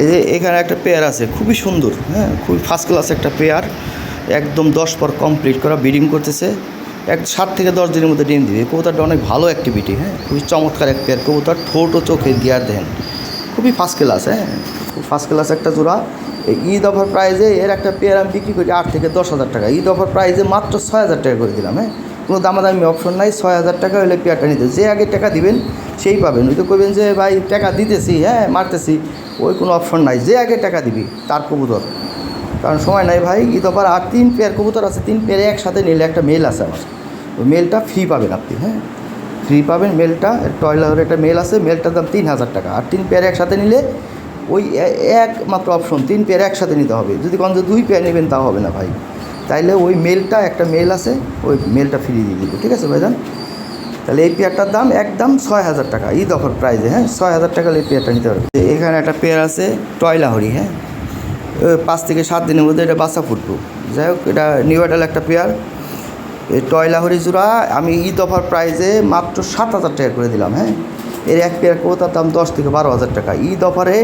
এই যে এখানে একটা পেয়ার আছে, খুবই সুন্দর হ্যাঁ খুবই ফার্স্ট ক্লাস একটা পেয়ার একদম দশ পর কমপ্লিট করা ব্রিডিং করতেছে, এক সাত থেকে দশ দিনের মধ্যে ডিম দিবে। কবুতরটা অনেক ভালো অ্যাক্টিভিটি হ্যাঁ খুবই চমৎকার এক পেয়ার কবুতর, ঠোঁট ও চোখে গিয়ার দেন। খুবই ফার্স্ট ক্লাস হ্যাঁ খুব ফার্স্ট ক্লাস একটা জোড়া। এই ঈদ অফার প্রাইজে এর একটা পেয়ার আমি বিক্রি করি আট থেকে দশ হাজার টাকা। ঈদ অফার প্রাইজে মাত্র ছয় হাজার টাকা করে দিলাম হ্যাঁ। কোনো দামাদামি অপশন নাই, ছয় হাজার টাকা হলে পেয়ারটা নিতে। যে আগে টাকা দিবেন, সেই পাবেন। ওই তো করবেন যে, ভাই, টাকা দিতেছি হ্যাঁ মারতেছি। ওই কোনো অপশন নাই। যে আগে টাকা দিবি, তার কবুতর। কারণ সময় নাই ভাই ঈদ অফার আর তিন পেয়ার কবুতর আছে, তিন পেয়ারে একসাথে নিলে একটা মেল আছে আমার। ওই মেলটা ফ্রি পাবেন আপনি হ্যাঁ? ফ্রি পাবেন মেলটা টয়লার একটা মেল আছে, মেলটার দাম তিন হাজার টাকা। আর তিন পেয়ার একসাথে নিলে ওই একমাত্র অপশন তিন পেয়ার একসাথে নিতে হবে। যদি কোন দুই পেয়ার নেবেন, তাও হবে না ভাই। তাইলে ওই মেলটা একটা মেল আছে, ওই মেলটা ফ্রি দিয়ে দিব, ঠিক আছে ভাইজান? তাহলে এই পেয়ারটার দাম একদম ছয় হাজার টাকা, ঈদ অফার প্রাইজে হ্যাঁ? ছয় হাজার টাকা এই পেয়ারটা নিতে পারবে। এখানে একটা পেয়ার আছে টয়লাহরি হ্যাঁ? পাঁচ থেকে সাত দিনের মধ্যে এটা বাচ্চা ফুটবো। যাই হোক, এটা নিউ অ্যাডাল একটা পেয়ার এই টয়লাহরি জোড়া, আমি ঈদ অফার প্রাইজে মাত্র সাত হাজার টাকা করে দিলাম হ্যাঁ? এর এক পেয়ার কবুতার দাম দশ থেকে বারো হাজার টাকা। ঈদ অফারে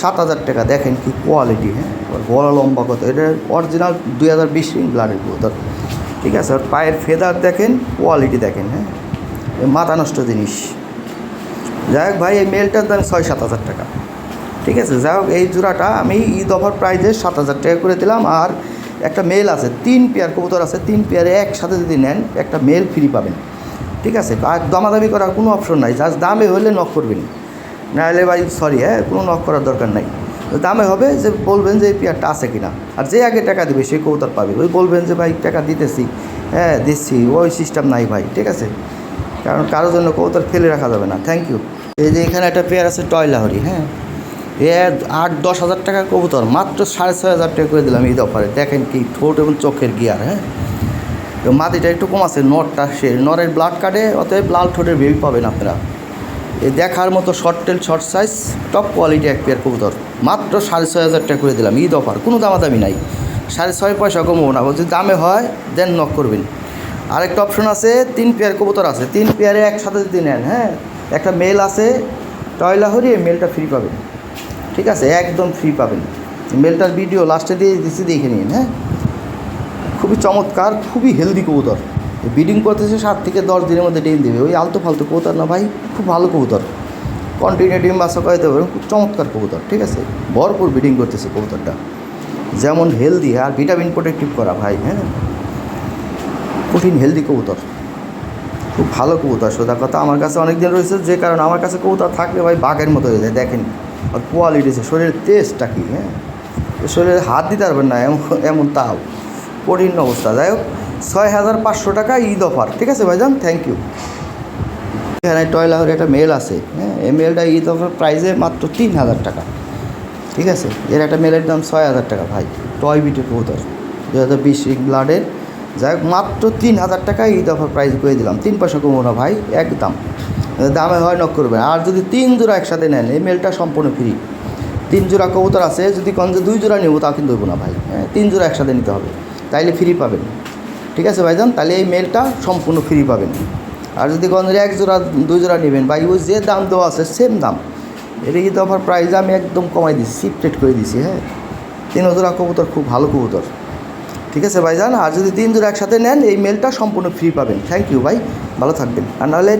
সাত হাজার টাকা। দেখেন কি কোয়ালিটি হ্যাঁ? বড় লম্বা কত? এটা অরিজিনাল দুই হাজার বিশ ব্লাডের কবুতর ঠিক আছে? আর পায়ের ফেদার দেখেন কোয়ালিটি দেখেন হ্যাঁ? মাথা নষ্ট জিনিস। যাই হোক ভাই, এই মেলটার দাম ছয় সাত হাজার টাকা। ঠিক আছে? যাই হোক, এই জোড়াটা আমি ঈদ অফার প্রাইজে সাত হাজার টাকা করে দিলাম। আর একটা মেল আছে, তিন পেয়ার কবুতর আছে, তিন পেয়ারে একসাথে যদি নেন, একটা মেল ফ্রি পাবেন। ঠিক আছে? আর দামাদামি করার কোনো অপশন নাই জাস্ট দামে হলে নক করবেন। নাহলে ভাই সরি হ্যাঁ কোনো নক করার দরকার নাই। দামে হবে যে বলবেন যে এই পেয়ারটা আছে কিনা। আর যে আগে টাকা দেবে, সে কবুতর পাবে। ওই বলবেন যে, ভাই, টাকা দিতেছি। হ্যাঁ দিচ্ছি, ওই সিস্টেম নাই ভাই, ঠিক আছে? কারণ কারোর জন্য কবুতর ফেলে রাখা যাবে না। থ্যাংক ইউ এই যে এখানে একটা পেয়ার আছে টয়লাহরি হ্যাঁ? এ আট, দশ হাজার টাকা কবুতর, মাত্র সাড়ে ছয় হাজার টাকা করে দিলাম এই দফারে দেখেন কি ঠোঁট এবং চোখের গিয়ার হ্যাঁ? তো মাটিটা একটু কম আছে নরটা সে, নরের ব্লাড কার্ডে অতএব লাল ঠোঁটের বেবি পাবেন আপনারা। দেখার মতো short tail short size top quality এক পেয়ার কবুতর। মাত্র সাড়ে ছয় হাজার টাকা করে দিলাম, ঈদ অফার কোনো দামাদামি নাই। সাড়ে ছয় পয়সা কমবো না যদি দামে হয় দেন নক করবেন। আরেকটা অপশন আছে, তিন পেয়ার কবুতর আছে, তিন পেয়ারে একসাথে যদি নেন হ্যাঁ? একটা মেল আছে টয়লাহরি এই মেলটা ফ্রি পাবেন। ঠিক আছে? একদম ফ্রি পাবেন। মেলটার ভিডিও লাস্টে দিয়ে দিচ্ছি দেখে নিন হ্যাঁ? খুবই চমৎকার, খুবই হেলদি কবুতর। ব্রিডিং করতেছে সাত থেকে দশ দিনের মধ্যে ডিম দেবে। ওই আলতু ফালতু কবুতর না ভাই, খুব ভালো কবুতর। কন্টিনিউ ডিম বাসা করাইতে পারবেন খুব চমৎকার কবুতর, ঠিক আছে? ভরপুর ব্রিডিং করতেছে কবুতরটা। যেমন হেলদি আর ভিটামিন প্রোটেক্টিভ করা ভাই হ্যাঁ? কঠিন হেলদি কবুতর। খুব ভালো কবুতর, সোজা কথা। আমার কাছে অনেক দিন রয়েছে, যে কারণে আমার কাছে কবুতর থাকলে ভাই বাঘের মতো হয়ে যায়, দেখেন। আর কোয়ালিটি আছে শরীরের তেজটা কি হ্যাঁ? শরীরে হাত দিতে পারবেন না, এমন এমন তাও। কঠিন অবস্থা। যাই হোক ছয় হাজার পাঁচশো টাকা ঈদ অফার। ঠিক আছে ভাইজান? থ্যাংক ইউ এখানে টয়লাহরে একটা মেল আছে। হ্যাঁ এই মেলটা ঈদ অফার প্রাইসে মাত্র তিন হাজার টাকা। ঠিক আছে? এর একটা মেলের দাম ছয় হাজার টাকা ভাই। টয় বিটের কবুতর দু হাজার বিশ ব্লাডের যাই মাত্র তিন হাজার টাকা ঈদ অফার প্রাইস করে দিলাম। তিন পয়সা কমো না ভাই, একদম। দামে হয় নক করবেন। আর যদি তিন জোড়া একসাথে নেন, এই মেলটা সম্পূর্ণ ফ্রি তিন জোড়া কবুতর আছে, যদি কোন যে দুই জোড়া নেব তা কিন্তু দেবো না ভাই। হ্যাঁ তিন জোড়া একসাথে নিতে হবে। তাইলে ফ্রি পাবেন। ঠিক আছে ভাইজান? তাহলে এই মেলটা সম্পূর্ণ ফ্রি পাবেন। আর যদি কোন এক জোড়া, দুই জোড়া নেবেন বা ইউজ যে দাম দেওয়া আছে সেম দাম। এটা কিন্তু আমার প্রাইস আমি একদম কমাই দিচ্ছি সিফটেড করে দিছি হ্যাঁ? তিন জোড়া কবুতর, খুব ভালো কবুতর। ঠিক আছে ভাইজান? আর যদি তিন জোড়া একসাথে নেন, এই মেলটা সম্পূর্ণ ফ্রি পাবেন। থ্যাংক ইউ ভাই। ভালো থাকবেন। আর নাহলে